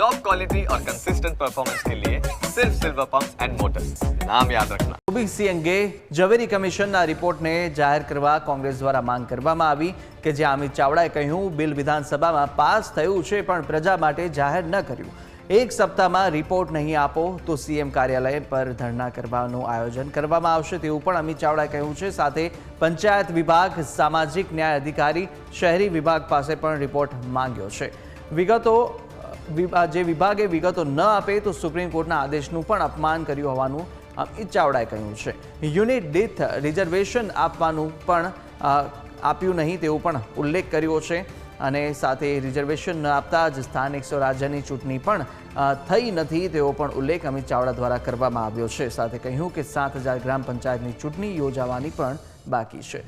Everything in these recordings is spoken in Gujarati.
टॉप क्वालिटी और कंसिस्टेंट परफॉर्मेंस के लिए सिर्फ सिल्वर पंप एंड मोटर्स नाम याद रखना ઓબીસી અંગે ઝવેરી કમિશનના રિપોર્ટને જાહેર કરવા કોંગ્રેસ દ્વારા માંગ કરવામાં આવી કે જે અમિત ચાવડાએ કહ્યું બિલ વિધાનસભામાં પાસ થયું છે પણ પ્રજા માટે જાહેર ન કર્યું એક સપ્તાહમાં રિપોર્ટ નહીં આપો તો સીએમ કાર્યાલય પર ધરણા કરવાનું આયોજન કરવામાં આવશે તેવું પણ અમિત ચાવડાએ કહ્યું છે સાથે પંચાયત વિભાગ સામાજિક ન્યાય અધિકારી શહેરી વિભાગ પાસે પણ રિપોર્ટ માંગ્યો છે વિગતો વિભા- જે વિભાગે વિગતો ન આપે તો સુપ્રીમ કોર્ટના આદેશનું પણ અપમાન કર્યું હોવાનું અમિત ચાવડાએ કહ્યું છે. યુનિટ દીઠ રિઝર્વેશન આપવાનું પણ આપ્યું નહીં તેવો પણ ઉલ્લેખ કર્યો છે અને સાથે રિઝર્વેશન ન આપતા જ સ્થાનિક સ્વરાજ્યની ચૂંટણી પણ થઈ નથી તેવો પણ ઉલ્લેખ અમિત ચાવડા દ્વારા કરવામાં આવ્યો છે. સાથે કહ્યું કે સાત ગ્રામ પંચાયતની ચૂંટણી યોજાવાની પણ બાકી છે.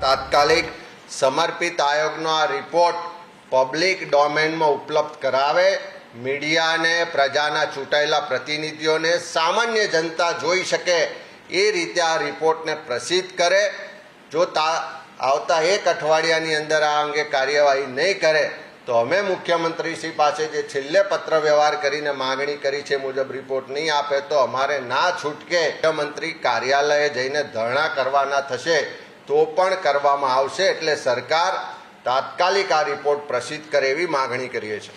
તાત્કાલિક સમર્પિત આયોગનો આ રિપોર્ટ પબ્લિક ડોમેનમાં ઉપલબ્ધ કરાવે. મીડિયાને પ્રજાના ચૂંટાયેલા પ્રતિનિધિઓને સામાન્ય જનતા જોઈ શકે એ રીતે આ રિપોર્ટને પ્રસિદ્ધ કરે. જો તા, આવતા એક અઠવાડિયાની અંદર આ અંગે કાર્યવાહી નહીં કરે, તો અમે મુખ્યમંત્રીશ્રી પાસે જે છેલ્લે પત્ર વ્યવહાર કરીને માગણી કરી છે મુજબ રિપોર્ટ નહીં આપે તો અમારે ના છૂટકે મુખ્યમંત્રી કાર્યાલયે જઈને ધરણા કરવાના થશે. તો પણ કરવામાં આવશે એટલે સરકાર તાત્કાલિક આ રિપોર્ટ પ્રસિદ્ધ કરે એવી માગણી કરીએ છીએ.